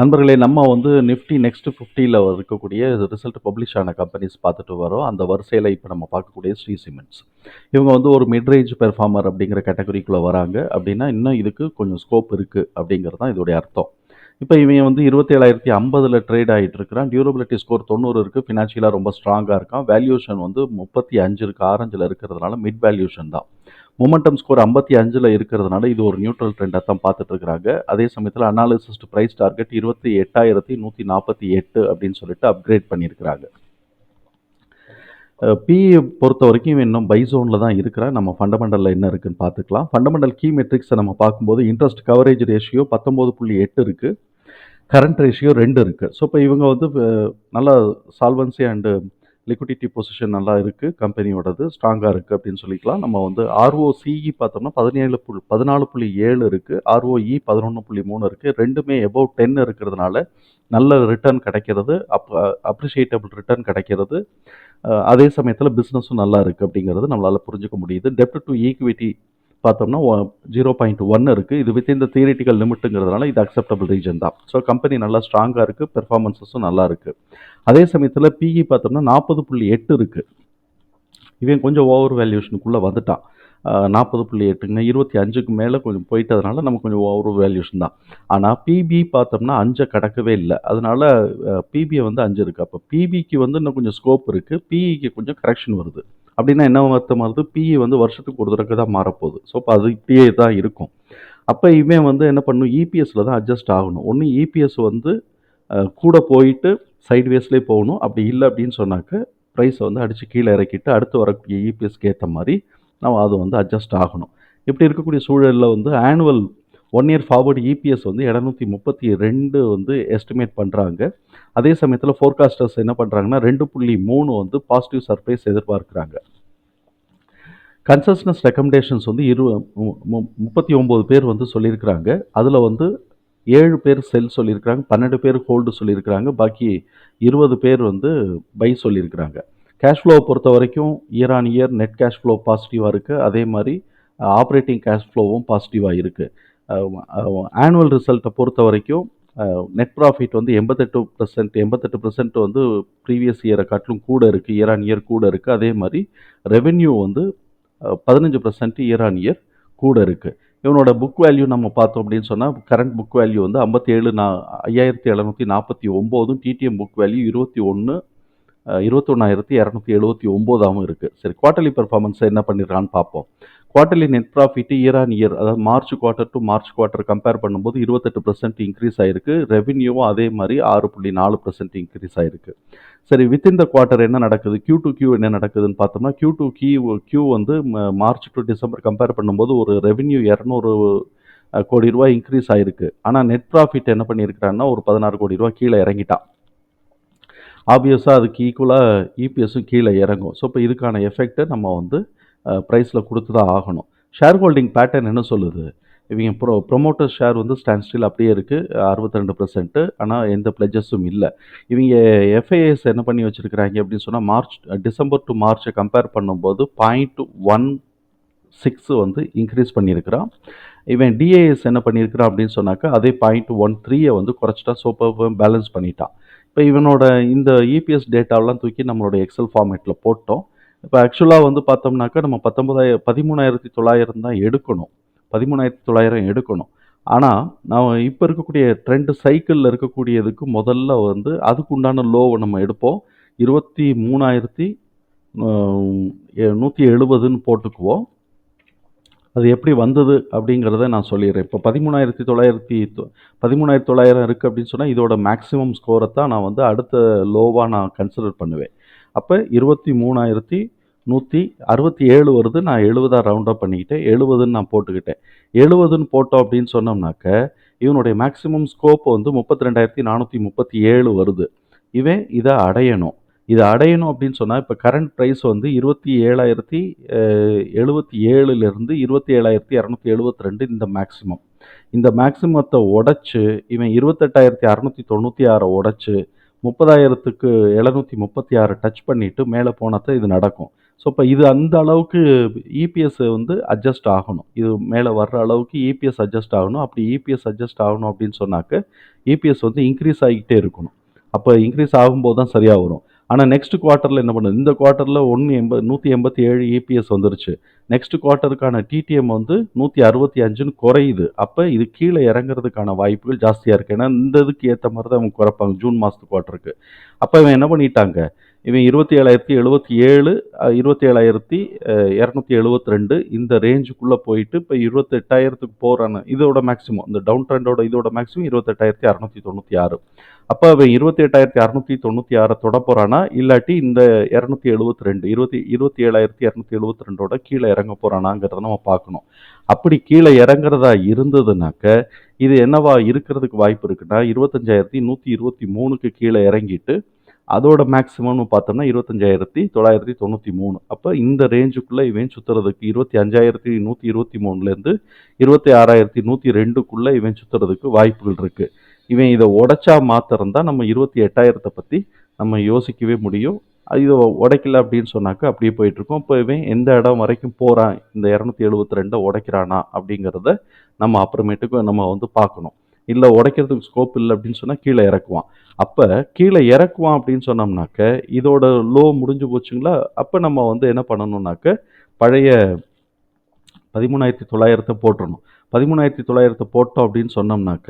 நண்பர்களே நம்ம வந்து நிஃப்டி நெக்ஸ்ட் ஃபிஃப்டியில் இருக்கக்கூடிய ரிசல்ட் பப்ளிஷ் ஆன கம்பெனிஸ் பார்த்துட்டு வரோம். அந்த வரிசையில் இப்போ நம்ம பார்க்கக்கூடிய ஸ்ரீ சிமெண்ட்ஸ். இவங்க வந்து ஒரு மிட்ரேஞ்ச் பெர்ஃபார்மர் அப்படிங்கிற கேட்டகரிக்குள்ளே வராங்க. அப்படின்னா இன்னும் இதுக்கு கொஞ்சம் ஸ்கோப் இருக்குது அப்படிங்கிறது தான் இதோடைய அர்த்தம். இப்போ இவன் வந்து இருபத்தேழாயிரத்தி ஐம்பதில் ட்ரேட் ஆகிட்டு இருக்கிறான். டியூரபிலிட்டி ஸ்கோர் தொண்ணூறு இருக்குது ஃபினான்ஷியலாக ரொம்ப ஸ்ட்ராங்காக இருக்கான். வேல்யூஷன் வந்து முப்பத்தி அஞ்சு இருக்குது ஆரஞ்சில் இருக்கிறதுனால மிட் வேல்யூஷன் தான். மொமெண்டம் ஸ்கோர் ஐம்பத்தி அஞ்சில் இருக்கிறதுனால இது ஒரு நியூட்ரல் ட்ரெண்டாக தான் பார்த்துட்டு இருக்கிறாங்க. அதே சமயத்தில் அனாலிசிஸ்ட் ப்ரைஸ் டார்கெட் இருபத்தி எட்டாயிரத்தி நூற்றி நாற்பத்தி எட்டு அப்படின்னு சொல்லிட்டு அப்கிரேட் பண்ணியிருக்கிறாங்க. பிஇ பொறுத்த வரைக்கும் இன்னும் பை ஜோனில் தான் இருக்கிறான் நம்ம ஃபண்டமெண்டலில் என்ன இருக்குன்னு பார்த்துக்கலாம். ஃபண்டமெண்டல் கீ மெட்ரிக்ஸை நம்ம பார்க்கும்போது இன்ட்ரெஸ்ட் கவரேஜ் ரேஷியோ பத்தொம்போது புள்ளி எட்டு இருக்குது கரண்ட் ரேஷியோ ரெண்டு இருக்குது ஸோ இப்போ இவங்க வந்து நல்லா சால்வன்சி அண்டு லிக்விடிட்டி பொசிஷன் நல்லா இருக்குது கம்பெனியோடது ஸ்ட்ராங்காக இருக்குது அப்படின்னு சொல்லிக்கலாம். நம்ம வந்து ஆர்ஓசிஇ பார்த்தோம்னா பதினேழு புள்ளி பதினாலு புள்ளி ஏழு இருக்குது ஆர்ஓஇ பதினொன்று புள்ளி மூணு இருக்குது ரெண்டுமே எபோவ் டென் இருக்கிறதுனால நல்ல ரிட்டர்ன் கிடைக்கிறது அப் அப்ரிஷியேட்டபிள் ரிட்டர்ன் கிடைக்கிறது. அதே சமயத்தில் பிஸ்னஸும் நல்லா இருக்குது அப்படிங்கிறது நம்மளால் புரிஞ்சுக்க முடியுது. டெப்ட் டு ஈக்விட்டி பார்த்தோம்னா ஜீரோ பாயிண்ட் ஒன் இருக்குது இது வித் இந்த தியரிட்டிக்கல் லிமிட்டுங்கிறதுனால இது அக்செப்டபிள் ரீஜன் தான். ஸோ கம்பெனி நல்லா ஸ்ட்ராங்காக இருக்குது பெர்ஃபார்மன்ஸஸும் நல்லா இருக்குது அதே சமயத்தில் பிஇ பார்த்தோம்னா நாற்பது புள்ளி எட்டு இருக்குது இவன் கொஞ்சம் ஓவர் வேல்யூஷனுக்குள்ளே வந்துட்டான். நாற்பது புள்ளி எட்டுங்க இருபத்தி அஞ்சுக்கு மேலே கொஞ்சம் போயிட்டதுனால நமக்கு கொஞ்சம் ஓவர் வேல்யூஷன் தான். ஆனால் பிபி பார்த்தோம்னா அஞ்சை கடக்கவே இல்லை. அதனால் பிபியை வந்து அஞ்சு இருக்குது அப்போ பிபிக்கு வந்து இன்னும் கொஞ்சம் ஸ்கோப் இருக்குது பிஇக்கு கொஞ்சம் கரெக்ஷன் வருது. அப்படின்னா என்ன அர்த்தம் வருது? பிஇ வந்து வருஷத்துக்கு ஒரு தடவை தான் மாறப்போகுது. ஸோ அப்போ அது இப்படியே தான் இருக்கும். அப்போ இவன் வந்து என்ன பண்ணும்? இபிஎஸ்ல தான் அட்ஜஸ்ட் ஆகணும். ஒன்று இபிஎஸ் வந்து கூட போயிட்டு சைட்வேஸ்லேயே போகணும். அப்படி இல்லை அப்படின்னு சொன்னாக்க ப்ரைஸை வந்து அடித்து கீழே இறக்கிட்டு அடுத்து வரக்கூடிய இபிஎஸ்க்கு ஏற்ற மாதிரி நம்ம அது வந்து அட்ஜஸ்ட் ஆகணும். இப்படி இருக்கக்கூடிய சூழலில் வந்து annual one year forward EPS வந்து இரநூத்தி முப்பத்தி ரெண்டு வந்து எஸ்டிமேட் பண்ணுறாங்க அதே சமயத்தில் ஃபோர்காஸ்டர்ஸ் என்ன பண்ணுறாங்கன்னா ரெண்டு புள்ளி மூணு வந்து பாசிட்டிவ் சர்ப்ரைஸ் எதிர்பார்க்குறாங்க. கன்சஸ்னஸ் ரெக்கமெண்டேஷன்ஸ் வந்து இரு மு- மு- முப்பத்தி ஒம்பது பேர் வந்து சொல்லியிருக்கிறாங்க. அதில் வந்து ஏழு பேர் செல் சொல்லியிருக்கிறாங்க பன்னெண்டு பேர் ஹோல்டு சொல்லியிருக்கிறாங்க பாக்கி இருபது பேர் வந்து பை சொல்லியிருக்கிறாங்க. கேஷ் ஃப்ளோவை பொறுத்த வரைக்கும் year on year net cash flow பாசிட்டிவாக இருக்குது அதே மாதிரி ஆப்ரேட்டிங் கேஷ் ஃப்ளோவும் பாசிட்டிவாக இருக்குது ஆனுவல் ரிசல்ட்டை பொறுத்த வரைக்கும் நெட் ப்ராஃபிட் வந்து எண்பத்தெட்டு பர்சன்ட் எண்பத்தெட்டு பர்சன்ட் வந்து ப்ரீவியஸ் இயரை காட்டிலும் கூட இருக்குது இயர் ஆன் இயர் கூட இருக்குது அதே மாதிரி ரெவென்யூ வந்து பதினஞ்சு பர்சன்ட் இயர் ஆன் இயர் கூட இருக்குது இவனோட புக் வேல்யூ நம்ம பார்த்தோம் அப்படின்னு சொன்னால் கரண்ட் புக் வேல்யூ வந்து ஐம்பத்தி ஏழு நா ஐயாயிரத்தி எழுநூற்றி நாற்பத்தி ஒம்போதும் டிடிஎம் புக் வேல்யூ இருபத்தி ஒன்று இருபத்தொன்னாயிரத்தி இரநூத்தி எழுபத்தி ஒம்போதாகவும் இருக்குது சரி குவார்ட்டர்லி பெர்ஃபார்மன்ஸ் என்ன பண்ணிடுறான்னு பார்ப்போம். Quarterly net profit year on year அதாவது March quarter to March quarter compare பண்ணும்போது இருபத்தெட்டு பர்சன்ட் இன்க்ரீஸ் ஆயிருக்கு. ரெவன்யூவும் அதே மாதிரி ஆறு புள்ளி நாலு பர்சன்ட் இன்க்ரீஸ் ஆயிருக்கு. சரி வித்தின் த குவார்ட்டர் என்ன நடக்குது? கியூ டு கியூ என்ன நடக்குதுன்னு பார்த்தோம்னா கியூ டு கியூ கியூ வந்து மார்ச் டு டிசம்பர் கம்பேர் பண்ணும்போது ஒரு ரெவன்யூ இரநூறு கோடி ரூபாய் இன்க்ரீஸ் ஆயிருக்கு. ஆனால் நெட் ப்ராஃபிட் என்ன பண்ணியிருக்கிறான்னா ஒரு பதினாறு கோடி ரூபா கீழே இறங்கிட்டான் ஆப்வியஸாக அதுக்கு ஈக்குவலாக இபிஎஸும் கீழே இறங்கும். ஸோ இப்போ இதுக்கான எஃபெக்ட்டை நம்ம வந்து ப்ரைஸில் கொடுத்து தான் ஆகணும். ஷேர் ஹோல்டிங் பேட்டர்ன் என்ன சொல்லுது? இவங்க ப்ரோ ப்ரொமோட்டர் ஷேர் வந்து ஸ்டாண்ட் ஸ்டில் அப்படியே இருக்குது அறுபத்தி ரெண்டு பர்சன்ட்டு ஆனால் எந்த பிளஜஸும் இல்லை. இவங்க எஃப்ஐஎஸ் என்ன பண்ணி வச்சுருக்கிறாங்க அப்படின்னு சொன்னால் மார்ச் டிசம்பர் டு மார்ச்சை கம்பேர் பண்ணும்போது பாயிண்ட் ஒன் சிக்ஸ் வந்து இன்க்ரீஸ் பண்ணியிருக்கிறான். இவன் டிஏஎஸ் என்ன பண்ணியிருக்கிறான் அப்படின்னு சொன்னாக்கா அதே பாயிண்ட் ஒன் த்ரீயை வந்து குறைச்சிட்டா சூப்பர் பேலன்ஸ் பண்ணிட்டான். இப்போ இவனோட இந்த இபிஎஸ் டேட்டாவெலாம் தூக்கி நம்மளோட எக்ஸல் ஃபார்மேட்டில் போட்டோம். இப்போ ஆக்சுவலாக வந்து பார்த்தோம்னாக்கா நம்ம பத்தொம்பதாயிரம் பதிமூணாயிரத்தி தொள்ளாயிரம் தான் எடுக்கணும். பதிமூணாயிரத்தி தொள்ளாயிரம் எடுக்கணும். ஆனால் நான் இப்போ இருக்கக்கூடிய ட்ரெண்ட் சைக்கிளில் இருக்கக்கூடியதுக்கு முதல்ல வந்து அதுக்கு உண்டான லோவை நம்ம எடுப்போம். இருபத்தி மூணாயிரத்தி நூற்றி எழுபதுன்னு போட்டுக்குவோம். அது எப்படி வந்தது அப்படிங்கிறத நான் சொல்லிடுறேன். இப்போ பதிமூணாயிரத்தி தொள்ளாயிரத்தி தொ- பதிமூணாயிரத்தி தொள்ளாயிரம் இருக்குது அப்படின்னு சொன்னால் இதோட மேக்ஸிமம் ஸ்கோரை தான் நான் வந்து அடுத்த லோவாக நான் கன்சிடர் பண்ணுவேன். அப்போ இருபத்தி மூணாயிரத்தி நூற்றி அறுபத்தி ஏழு வருது நான் எழுபதாக ரவுண்ட் அப் பண்ணிக்கிட்டேன். எழுபதுன்னு நான் போட்டுக்கிட்டேன். எழுபதுன்னு போட்டோம் அப்படின்னு சொன்னோம்னாக்க இவனுடைய மேக்ஸிமம் ஸ்கோப் வந்து முப்பத்தி ரெண்டாயிரத்தி நானூற்றி முப்பத்தி ஏழு வருது. இவன் இதை அடையணும். இதை அடையணும் அப்படின்னு சொன்னால் இப்போ கரண்ட் ப்ரைஸ் வந்து இருபத்தி ஏழாயிரத்தி எழுபத்தி ஏழுலேருந்து இருபத்தி ஏழாயிரத்தி இரநூத்தி எழுபத்தி ரெண்டு இந்த மேக்ஸிமம் இந்த மேக்ஸிமத்தை உடைச்சு இவன் இருபத்தெட்டாயிரத்தி அறநூற்றி தொண்ணூற்றி ஆறை உடைச்சு முப்பதாயிரத்துக்கு எழுநூற்றி முப்பத்தி ஆறு டச் பண்ணிவிட்டு மேலே போனால் இது நடக்கும். ஸோ இப்போ இது அந்த அளவுக்கு இபிஎஸ் வந்து அட்ஜஸ்ட் ஆகணும். இது மேலே வர்ற அளவுக்கு இபிஎஸ் அட்ஜஸ்ட் ஆகணும். அப்படி இபிஎஸ் அட்ஜஸ்ட் ஆகணும் அப்படின்னு சொன்னாக்க இபிஎஸ் வந்து இன்க்ரீஸ் ஆகிக்கிட்டே இருக்கணும். அப்போ இன்க்ரீஸ் ஆகும்போது தான் சரியாக வரும். ஆனால் நெக்ஸ்ட் குவார்ட்டரில் என்ன பண்ணுது? இந்த குவார்ட்டரில் ஒன்று எண்பது நூற்றி எண்பத்தி ஏழு இபிஎஸ் வந்துருச்சு. நெக்ஸ்ட் குவார்ட்டருக்கான டிடிஎம் வந்து நூற்றி அறுபத்தி அஞ்சுன்னு குறையுது. அப்போ இது கீழே இறங்குறதுக்கான வாய்ப்புகள் ஜாஸ்தியாக இருக்குது ஏன்னா இந்த இதுக்கு ஏற்ற மாதிரி தான் அவங்க குறைப்பாங்க ஜூன் மாதத்து குவார்ட்டருக்கு அப்போ இவன் என்ன பண்ணிட்டாங்க? இவன் இருபத்தி ஏழாயிரத்தி எழுபத்தி ஏழு இருபத்தி ஏழாயிரத்தி இரநூத்தி எழுபத்தி ரெண்டு இந்த ரேஞ்சுக்குள்ளே போயிட்டு இப்போ இருபத்தெட்டாயிரத்துக்கு போகிறான்னு இதோட மேக்ஸிமம் இந்த டவுன் ட்ரெண்டோட இதோட மேக்ஸிமம் இருபத்தெட்டாயிரத்தி அறநூற்றி தொண்ணூற்றி ஆறு. அப்போ அவன் இருபத்தி எட்டாயிரத்தி அறநூற்றி தொண்ணூற்றி ஆறை தொட போகிறானா இல்லாட்டி இந்த இரநூத்தி எழுபத்தி ரெண்டு இருபத்தி இருபத்தி ஏழாயிரத்தி இரநூத்தி எழுபத்தி ரெண்டோட கீழே இறங்க போகிறானாங்கிறத நம்ம பார்க்கணும். அப்படி கீழே இறங்குறதா இருந்ததுனாக்க இது என்னவா இருக்கிறதுக்கு வாய்ப்பு இருக்குன்னா இருபத்தஞ்சாயிரத்தி நூற்றி இருபத்தி மூணுக்கு கீழே இறங்கிட்டு அதோட மேக்ஸிமம்னு பார்த்தோம்னா இருபத்தஞ்சாயிரத்தி தொள்ளாயிரத்தி தொண்ணூற்றி மூணு. அப்போ இந்த ரேஞ்சுக்குள்ளே இவன் சுற்றுறதுக்கு இருபத்தி அஞ்சாயிரத்தி நூற்றி இருபத்தி மூணுலேருந்து இருபத்தி ஆறாயிரத்தி நூற்றி ரெண்டுக்குள்ளே இவன் சுற்றுறதுக்கு வாய்ப்புகள் இருக்குது இவன் இதை உடைச்சா மாத்திரம் தான் நம்ம இருபத்தி எட்டாயிரத்தை பற்றி நம்ம யோசிக்கவே முடியும். இதை உடைக்கல அப்படின்னு சொன்னாக்க அப்படியே போயிட்டுருக்கோம் இப்போ இவன் எந்த இடம் வரைக்கும் போகிறான் இந்த இரநூத்தி எழுபத்தி ரெண்டை உடைக்கிறானா அப்படிங்கிறத நம்ம அப்புறமேட்டுக்கு நம்ம வந்து பார்க்கணும். இல்லை உடைக்கிறதுக்கு ஸ்கோப் இல்லை அப்படின்னு சொன்னால் கீழே இறக்குவான். அப்போ கீழே இறக்குவான் அப்படின்னு சொன்னோம்னாக்க இதோட லோ முடிஞ்சு போச்சுங்களா? அப்போ நம்ம வந்து என்ன பண்ணணும்னாக்க பழைய பதிமூணாயிரத்தி தொள்ளாயிரத்தை போட்டுடணும் பதிமூணாயிரத்தி தொள்ளாயிரத்தை போட்டோம் அப்படின்னு சொன்னோம்னாக்க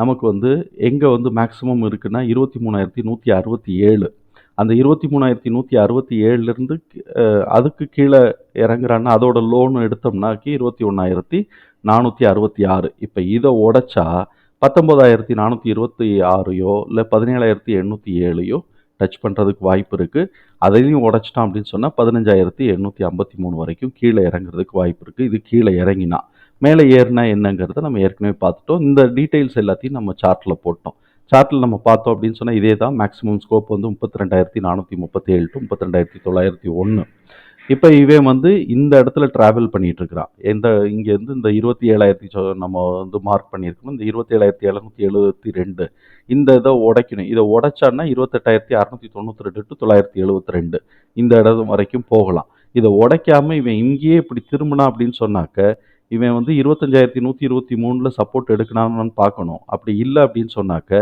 நமக்கு வந்து எங்கே வந்து மேக்ஸிமம் இருக்குன்னா இருபத்தி மூணாயிரத்தி நூற்றி அறுபத்தி ஏழு. அந்த இருபத்தி மூணாயிரத்தி நூற்றி அறுபத்தி ஏழுலேருந்து அதுக்கு கீழே இறங்குறான்னா அதோட லோன் எடுத்தோம்னாக்கி இருபத்தி ஒன்றாயிரத்தி நானூற்றி அறுபத்தி ஆறு. இப்போ இதை உடைச்சா பத்தொம்போதாயிரத்தி நானூற்றி இருபத்தி ஆறையோ இல்லை பதினேழாயிரத்தி எண்ணூற்றி ஏழையோ டச் பண்ணுறதுக்கு வாய்ப்பு இருக்குது அதையும் உடச்சிட்டான் அப்படின்னு சொன்னால் பதினஞ்சாயிரத்தி எண்ணூற்றி ஐம்பத்தி மூணு வரைக்கும் கீழே இறங்குறதுக்கு வாய்ப்பு இருக்குது இது கீழே இறங்கினா. மேலே ஏறினா என்னங்கிறத நம்ம ஏற்கனவே பார்த்துட்டோம். இந்த டீட்டெயில்ஸ் எல்லாத்தையும் நம்ம சார்ட்டில் போட்டோம். சார்ட்டில் நம்ம பார்த்தோம் அப்படின்னு சொன்னால் இதே தான் மேக்ஸிமம் ஸ்கோப் வந்து முப்பத்தி ரெண்டாயிரத்தி நானூற்றி முப்பத்தி ஏழு டு முப்பத்தி ரெண்டாயிரத்தி தொள்ளாயிரத்தி ஒன்று இப்போ இவன் வந்து இந்த இடத்துல ட்ராவல் பண்ணிட்டு இருக்கிறான் எந்த இங்கேருந்து இந்த இருபத்தி ஏழாயிரத்தி நம்ம வந்து மார்க் பண்ணியிருக்கணும் இந்த இருபத்தி ஏழாயிரத்தி எழுநூற்றி எழுபத்தி ரெண்டு. இந்த இதை உடைக்கணும். இதை உடைச்சான்னா இருபத்தெட்டாயிரத்தி அறநூற்றி தொண்ணூற்றி ரெண்டு டு தொள்ளாயிரத்தி எழுபத்தி ரெண்டு. இந்த இடம் வரைக்கும் போகலாம். இதை உடைக்காமல் இவன் இங்கேயே இப்படி திரும்பினா அப்படின்னு சொன்னாக்க இவன் வந்து இருபத்தஞ்சாயிரத்தி நூற்றி இருபத்தி மூணில் சப்போர்ட் எடுக்கணும்னு பார்க்கணும். அப்படி இல்லை அப்படின்னு சொன்னாக்க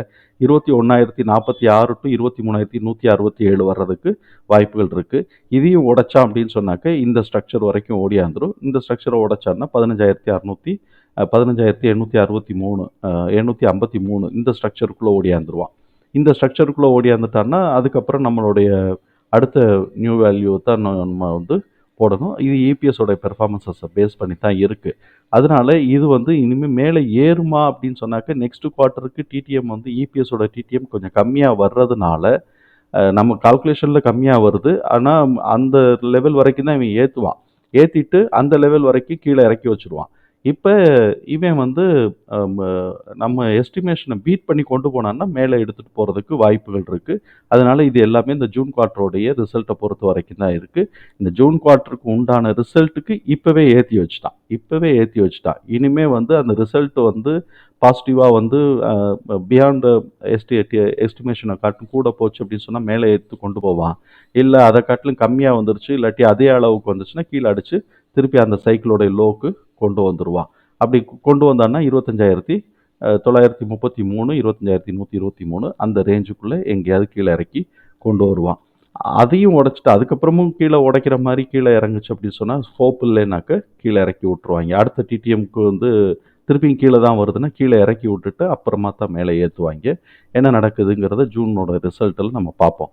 இருபத்தி ஒன்றாயிரத்தி நாற்பத்தி ஆறு டு இருபத்தி மூணாயிரத்தி நூற்றி அறுபத்தி ஏழு வர்றதுக்கு வாய்ப்புகள் இருக்குது இதையும் உடைச்சான் அப்படின்னு சொன்னாக்க இந்த ஸ்ட்ரக்சர் வரைக்கும் ஓடியாந்துடும் இந்த ஸ்ட்ரக்சரை உடைச்சான்னா பதினஞ்சாயிரத்தி அறநூற்றி பதினஞ்சாயிரத்தி எண்ணூற்றி அறுபத்தி மூணு எண்ணூற்றி ஐம்பத்தி மூணு இந்த ஸ்ட்ரக்சருக்குள்ளே ஓடியாந்துருவான் இந்த ஸ்ட்ரக்சருக்குள்ளே ஓடியாந்துட்டான்னா அதுக்கப்புறம் நம்மளுடைய அடுத்த நியூ வேல்யூ தான் நம்ம வந்து போடணும். இது இபிஎஸோட பெர்ஃபார்மன்ஸஸை பேஸ் பண்ணி தான் இருக்குது அதனால இது வந்து இனிமேல் மேலே ஏறுமா அப்படின்னு சொன்னாக்க நெக்ஸ்ட் குவார்ட்டருக்கு டிடிஎம் வந்து இபிஎஸோட டிடிஎம் கொஞ்சம் கம்மியாக வர்றதுனால நம்ம கால்குலேஷனில் கம்மியாக வருது. ஆனால் அந்த லெவல் வரைக்கும் தான் இவன் ஏற்றுவான் ஏற்றிட்டு அந்த லெவல் வரைக்கும் கீழே இறக்கி வச்சுருவான். இப்போ இவன் வந்து நம்ம எஸ்டிமேஷனை பீட் பண்ணி கொண்டு போனான்னா மேலே எடுத்துகிட்டு போகிறதுக்கு வாய்ப்புகள் இருக்குது அதனால் இது எல்லாமே இந்த ஜூன் குவார்ட்டருடைய ரிசல்ட்டை பொறுத்த வரைக்கும் தான் இருக்குது இந்த ஜூன் குவார்ட்டருக்கு உண்டான ரிசல்ட்டுக்கு இப்போவே ஏற்றி வச்சுட்டான். இப்போவே ஏற்றி வச்சுட்டான். இனிமேல் வந்து அந்த ரிசல்ட் வந்து பாசிட்டிவாக வந்து பியாண்ட் எஸ்டி எஸ்டிமேஷனை காட்டும். கூட போச்சு அப்படின்னு சொன்னால் மேலே எடுத்து கொண்டு போவான். இல்லை அதை காட்டிலும் கம்மியாக வந்துருச்சு. இல்லாட்டி அதே அளவுக்கு வந்துச்சுன்னா கீழே அடித்து திருப்பி அந்த சைக்கிளோடைய லோக்கு கொண்டு வந்துடுவான் அப்படி கொண்டு வந்தான்னா இருபத்தஞ்சாயிரத்தி தொள்ளாயிரத்தி முப்பத்தி மூணு இருபத்தஞ்சாயிரத்தி நூற்றி இருபத்தி மூணு அந்த ரேஞ்சுக்குள்ளே எங்கேயாவது கீழே இறக்கி கொண்டு வருவான். அதையும் உடச்சிட்டு அதுக்கப்புறமும் கீழே உடைக்கிற மாதிரி கீழே இறங்குச்சு அப்படின்னு சொன்னால் ஸ்கோப் இல்லைனாக்க கீழே இறக்கி விட்ருவாங்க அடுத்த டிடிஎம்க்கு வந்து திருப்பியும் கீழே தான் வருதுன்னா கீழே இறக்கி விட்டுட்டு அப்புறமா தான் மேலே ஏற்றுவாங்க. என்ன நடக்குதுங்கிறத ஜூனோட ரிசல்ட்டில் நம்ம பார்ப்போம்.